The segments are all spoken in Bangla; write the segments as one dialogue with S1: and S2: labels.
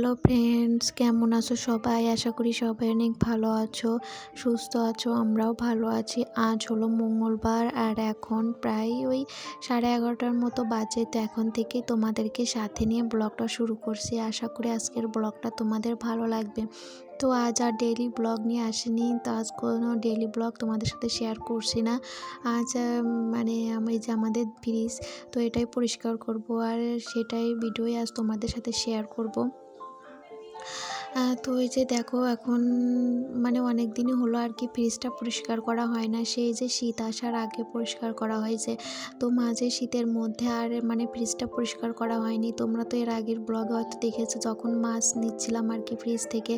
S1: হ্যালো ফ্রেন্ডস, কেমন আছো সবাই? আশা করি সবাই অনেক ভালো আছো, সুস্থ আছো, আমরাও ভালো আছি। আজ হলো মঙ্গলবার আর এখন প্রায় ওই সাড়ে এগারোটার মতো বাজে। তো এখন থেকে তোমাদেরকে সাথে নিয়ে ব্লগটা শুরু করছি। আশা করি আজকের ব্লগটা তোমাদের ভালো লাগবে। তো আজ আর ডেলি ব্লগ নিয়ে আসিনি। তো আজ কোনো ডেলি ব্লগ তোমাদের সাথে শেয়ার করছি না। আজ মানে আমি যে আমাদের ফ্রিজ তো এটাই পরিষ্কার করব। আর সেটাই ভিডিওই আজ তোমাদের সাথে শেয়ার করব। তো এই যে দেখো, এখন মানে অনেক দিনই হলো আর কি ফ্রিজটা পরিষ্কার করা হয় না। সেই যে শীত আসার আগে পরিষ্কার করা হয়েছে তো মাঝে শীতের মধ্যে আর মানে ফ্রিজটা পরিষ্কার করা হয়নি। তোমরা তো এর আগের ব্লগে হয়তো দেখেছ, যখন মাছ নিচ্ছিলাম আর কি ফ্রিজ থেকে,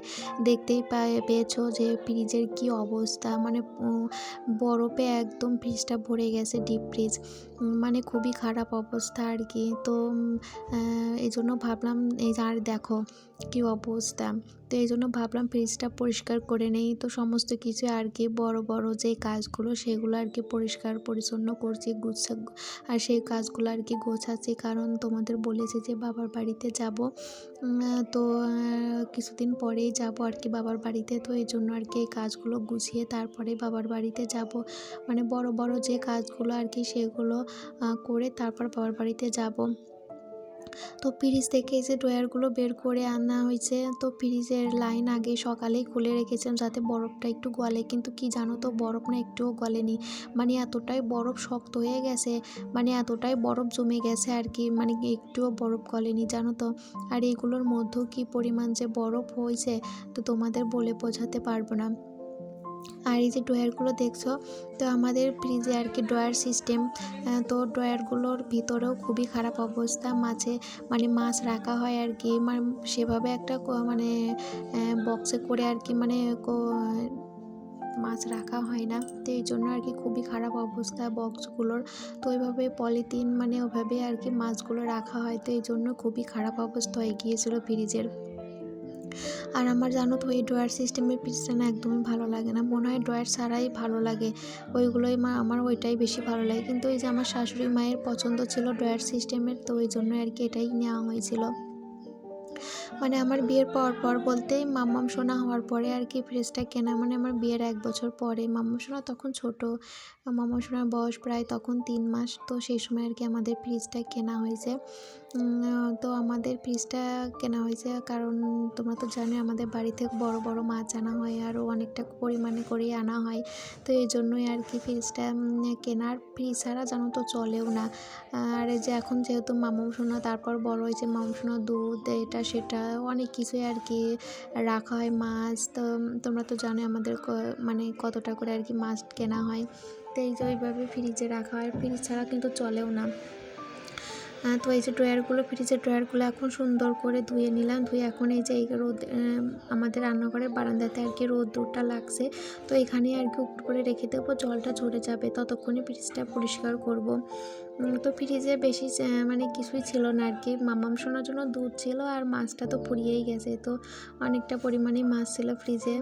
S1: দেখতেই পেয়েছ যে ফ্রিজের কি অবস্থা। মানে বরফে একদম ফ্রিজটা ভরে গেছে ডিপ ফ্রিজ। মানে খুবই খারাপ অবস্থা আর কি। তো এই জন্য ভাবলাম, এই আর দেখো কী অবস্থা? তো এই জন্য ভাবলাম ফ্রিজটা পরিষ্কার করে নেই। তো সমস্ত কিছু আর কি, বড় বড় যে কাজগুলো, সেগুলো আর কি পরিষ্কার, পরিচ্ছন্ন করছি, গুছা, আর সেই কাজগুলো আর কি গোছাচ্ছি। কারণ তোমাদের বলেছি যে বাবার বাড়িতে যাব। তো কিছুদিন পরেই যাব আর কি বাবার বাড়িতে। তো এই জন্য আর কি এই কাজগুলো গুছিয়ে তারপরে বাবার বাড়িতে যাব। মানে বড় বড় যে কাজগুলো আর কি সেগুলো করে তারপর বাবার বাড়িতে যাব। তো ফ্রিজ থেকে এই যে ড্রয়ারগুলো বের করে আনা হয়েছে, তো ফ্রিজের লাইন আগে সকালেই খুলে রেখেছিলাম যাতে বরফটা একটু গলে, কিন্তু কি জানো তো বরফ না একটুও গলেনি। মানে এতটাই বরফ শক্ত হয়ে গেছে মানে এতটাই বরফ জমে গেছে আর কি মানে একটুও বরফ গলেনি, জানো তো। আর এগুলোর মধ্যেও কি পরিমাণ যে বরফ হয়েছে, তো তোমাদের বলে বোঝাতে পারব না। আর এই যে ড্রয়ারগুলো দেখছ, তো আমাদের ফ্রিজে আর কি ড্রয়ার সিস্টেম তো ড্রয়ারগুলোর ভিতরেও খুবই খারাপ অবস্থা। মাছে মানে মাছ রাখা হয় আর কি সেভাবে একটা মানে বক্সে করে আর কি মানে মাছ রাখা হয় না। তো এই জন্য আর কি খুবই খারাপ অবস্থা বক্সগুলোর তো ওইভাবে পলিথিন মানে ওইভাবে আর কি মাছগুলো রাখা হয়, তো এই জন্য খুবই খারাপ অবস্থা হয়ে গিয়েছিল ফ্রিজের আর আমার জানো তো, এই ড্রয়ার সিস্টেমের পিসটা না একদমই ভালো লাগে না। মনে হয় ড্রয়ার ছাড়াই ভালো লাগে। ওইগুলোই মা, আমার ওইটাই বেশি ভালো লাগে। কিন্তু ওই যে আমার শাশুড়ি মায়ের পছন্দ ছিল ড্রয়ার সিস্টেমের, তো ওই জন্য আর কি এটাই নেওয়া হয়েছিল। মানে আমার বিয়ের পর পর বলতেই মাম্মাম সোনা হওয়ার পরে আর কি ফ্রিজটা কেনা মানে আমার বিয়ের এক বছর পরে। মাম্মাম সোনা তখন ছোট, মাম্মাম সোনার বয়স প্রায় তখন তিন মাস, তো সেই সময় আর কি আমাদের ফ্রিজটা কেনা হয়েছে। তো আমাদের ফ্রিজটা কেনা হয়েছে, কারণ তোমরা তো জানো আমাদের বাড়িতে বড় বড় মাছ আনা হয়, আরও অনেকটা পরিমাণে করেই আনা হয়। তো এই জন্যই আর কি ফ্রিজটা কেনার ফ্রিজ ছাড়া জানো তো চলেও না। আর যে এখন যেহেতু মামু সোনা, তারপর বড় হয়েছে মামু সোনা দুধ, এটা সেটা অনেক কিছুই আর কি রাখা হয়। মাছ তো তোমরা তো জানো আমাদের মানে কতটা করে আর কি মাছ কেনা হয়। তো এই যে ওইভাবে ফ্রিজে রাখা হয়। ফ্রিজ ছাড়া কিন্তু চলেও না। তো এই যে ড্রয়ারগুলো ফ্রিজের ড্রয়ারগুলো এখন সুন্দর করে ধুয়ে নিলাম। ধুয়ে এখন এই যে এই রোদ আমাদের রান্নাঘরের বারান্দাতে আর কি রোদ্দুরটা লাগছে। তো এখানেই আর কি উপর করে রেখে দেবো। জলটা ঝরে যাবে। ততক্ষণে ফ্রিজটা পরিষ্কার করব। তো ফ্রিজে বেশি মানে কিছুই ছিল না আর কি। মামাম শোনার জন্য দুধ ছিল আর মাছটা তো ফুরিয়েই গেছে। তো অনেকটা পরিমাণে মাছ ছিল ফ্রিজে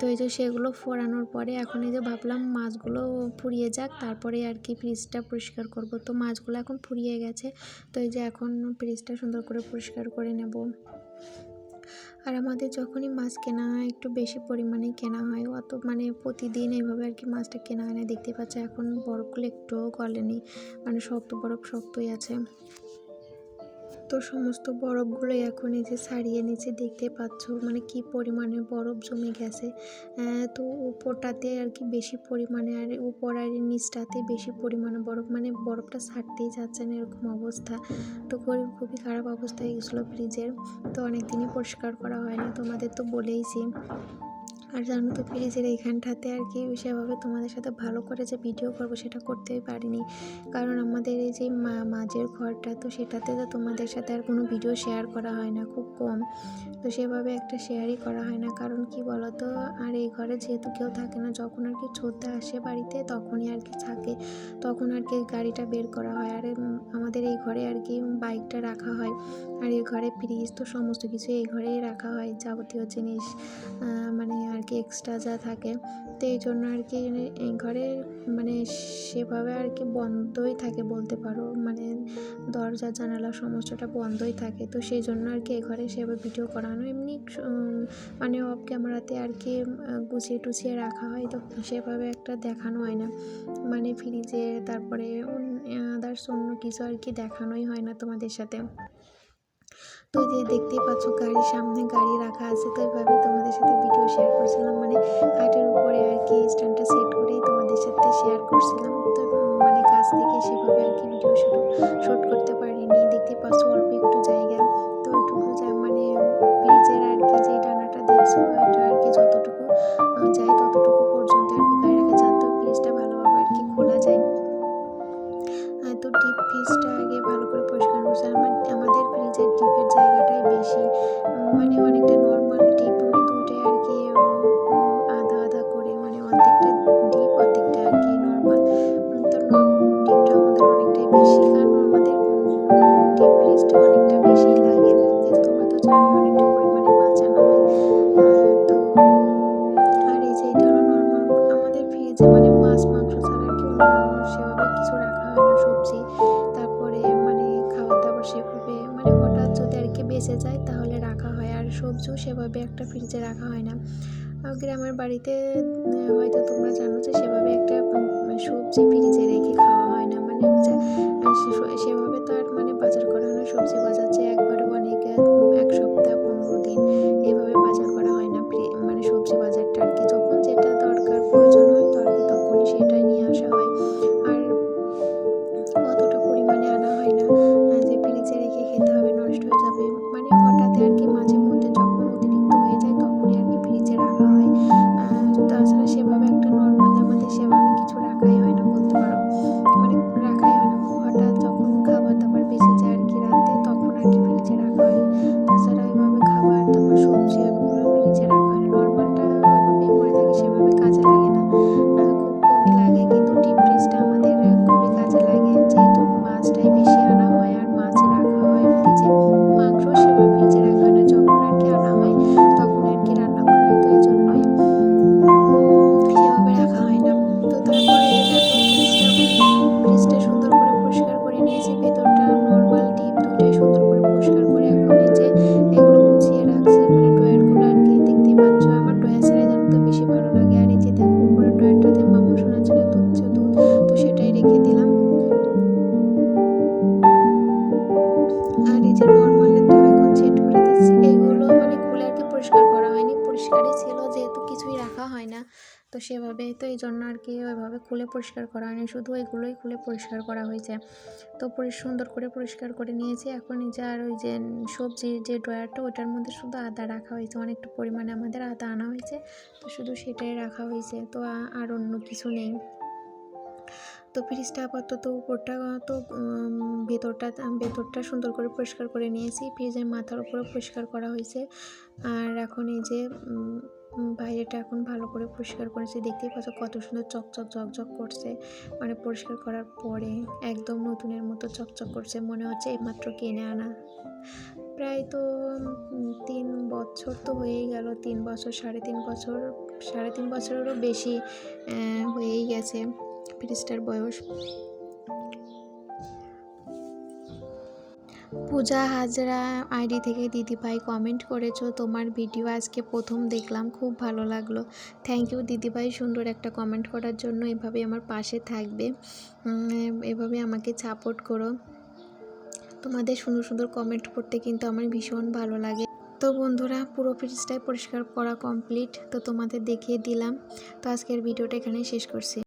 S1: তো এই যে সেগুলো ফোরানোর পরে এখন এই যে ভাবলাম মাছগুলো ফুরিয়ে যাক, তারপরে আর কি ফ্রিজটা পরিষ্কার করব। তো মাছগুলো এখন ফুরিয়ে গেছে। তো এই যে এখন ফ্রিজটা সুন্দর করে পরিষ্কার করে নেব। আর আমাদের যখনই মাছ কেনা হয়, একটু বেশি পরিমাণে কেনা হয়, অত মানে প্রতিদিন এইভাবে আর কি মাছটা কেনা হয় না। দেখতে পাচ্ছে, এখন বরফগুলো একটুও গলেনি মানে শক্ত বরফ শক্তই আছে। তো সমস্ত বরফগুলোই এখন এই যে ছাড়িয়ে নিচে দেখতে পাচ্ছ মানে কি পরিমাণে বরফ জমে গেছে। তো উপরটাতে আর কি বেশি পরিমাণে আর উপর আর নিচটাতে বেশি পরিমাণে বরফ মানে বরফটা ছাড়তেই যাচ্ছে না এরকম অবস্থা। তো গরিব খুবই খারাপ অবস্থা হয়ে গেছিল ফ্রিজের তো অনেক দিনই পরিষ্কার করা হয়নি, তোমাদের তো বলেইছি। আর জানো তো ফ্রিজের এইখানটাতে আর কি সেভাবে তোমাদের সাথে ভালো করে যে ভিডিও করব সেটা করতেই পারিনি। কারণ আমাদের এই যে মাঝের ঘরটা, তো সেটাতে তো তোমাদের সাথে আর কোনো ভিডিও শেয়ার করা হয় না, খুব কম। তো সেভাবে একটা শেয়ারই করা হয় না। কারণ কি বলো তো আর এই ঘরে যেহেতু কেউ থাকে না, যখন আর কি ছোটতে আসে বাড়িতে, তখনই আর কি থাকে। তখন আর কি গাড়িটা বের করা হয়। আর আমাদের এই ঘরে আর কি বাইকটা রাখা হয়। আর এই ঘরে ফ্রিজ তো সমস্ত কিছু এই ঘরেই রাখা হয়। যাবতীয় জিনিস মানে আর কি এক্সট্রা যা থাকে, তো এই জন্য আর কি এই ঘরে মানে সেভাবে আর কি বন্ধই থাকে বলতে পারো। মানে দরজা, জানালা সমস্তটা বন্ধই থাকে। তো সেই জন্য আর কি এ ঘরে সেভাবে ভিডিও করানো। এমনি মানে অফ ক্যামেরাতে আর কি গুছিয়ে টুছিয়ে রাখা হয়, তো সেভাবে একটা দেখানো হয় না। মানে ফ্রিজে তারপরে আদার্স অন্য কিছু আর কি দেখানোই হয় না তোমাদের সাথে। তো যে দেখতেই পাচ্ছ, গাড়ির সামনে গাড়ি রাখা আছে, তো এইভাবে তোমাদের সাথে ভিডিও শেয়ার করছিলাম। মানে খাটের উপরে আর কি স্ট্যান্ডটা সেট করেই তোমাদের সাথে শেয়ার করছিলাম। তো মানে কাছ থেকে সেভাবে আর কি তোমরা অনেকটা পরিমাণে আনা হয়। তো আর এই যে আমাদের ফ্রিজে মানে মাছ, মাংস ছাড়া সেভাবে কিছু রাখা হয় না সবজি। তারপরে মানে খাবার দাবার সেভাবে মানে হঠাৎ যদি আর কি বেঁচে যায় তাহলে রাখা হয়। আর সবজিও সেভাবে একটা ফ্রিজে রাখা হয় না। গ্রামের বাড়িতে হয়তো তোমরা জানো যে সেভাবে একটা সবজি ফ্রিজে রেখে খাওয়া হয় না। মানে সেভাবে তো আর মানে বাজার করা হয় না, সবজি বাজার যে একবারে অনেক এক সপ্তাহ তো সেভাবে তো এই জন্য আর কি ওইভাবে খুলে পরিষ্কার করা হয়নি। শুধু এগুলোই খুলে পরিষ্কার করা হয়েছে। তো সুন্দর করে পরিষ্কার করে নিয়েছি। এখন এই যে আর ওই যে সবজির যে ড্রয়ারটা ওটার মধ্যে শুধু আদা রাখা হয়েছে। অনেকটা পরিমাণে আমাদের আদা আনা হয়েছে। তো শুধু সেটাই রাখা হয়েছে। তো আর অন্য কিছু নেই। তো ফ্রিজটা আপাতত উপরটা তো ভেতরটা ভেতরটা সুন্দর করে পরিষ্কার করে নিয়েছি। ফ্রিজের মাথার উপরে পরিষ্কার করা হয়েছে। আর এখন এই যে বাইরেটা এখন ভালো করে পরিষ্কার করেছি। দেখতেই পাচ্ছ কত সুন্দর চকচক, ঝকঝক করছে। মানে পরিষ্কার করার পরে একদম নতুনের মতো চকচক করছে। মনে হচ্ছে এইমাত্র কিনে আনা। প্রায় তো তিন বছর তো হয়েই গেল। তিন বছর, সাড়ে তিন বছর, সাড়ে তিন বছরেরও বেশি হয়েই গেছে। ফ্রিজটার বয়স। পূজা হাজরা আইডি থেকে দিদিভাই কমেন্ট করেছ। তোমার ভিডিও আজকে প্রথম দেখলাম, খুব ভালো লাগল। থ্যাংক ইউ দিদিভাই, সুন্দর একটা কমেন্ট করার জন্য এভাবে আমার পাশে থাকবে। এভাবে আমাকে সাপোর্ট করো। তোমাদের সুন্দর সুন্দর কমেন্ট পড়তে কিন্তু আমার ভীষণ ভালো লাগে। তো বন্ধুরা, পুরো ফ্রিজটাই পরিষ্কার করা কমপ্লিট তো তোমাদের দেখিয়ে দিলাম। তো আজকের ভিডিওটা এখানেই শেষ করছি।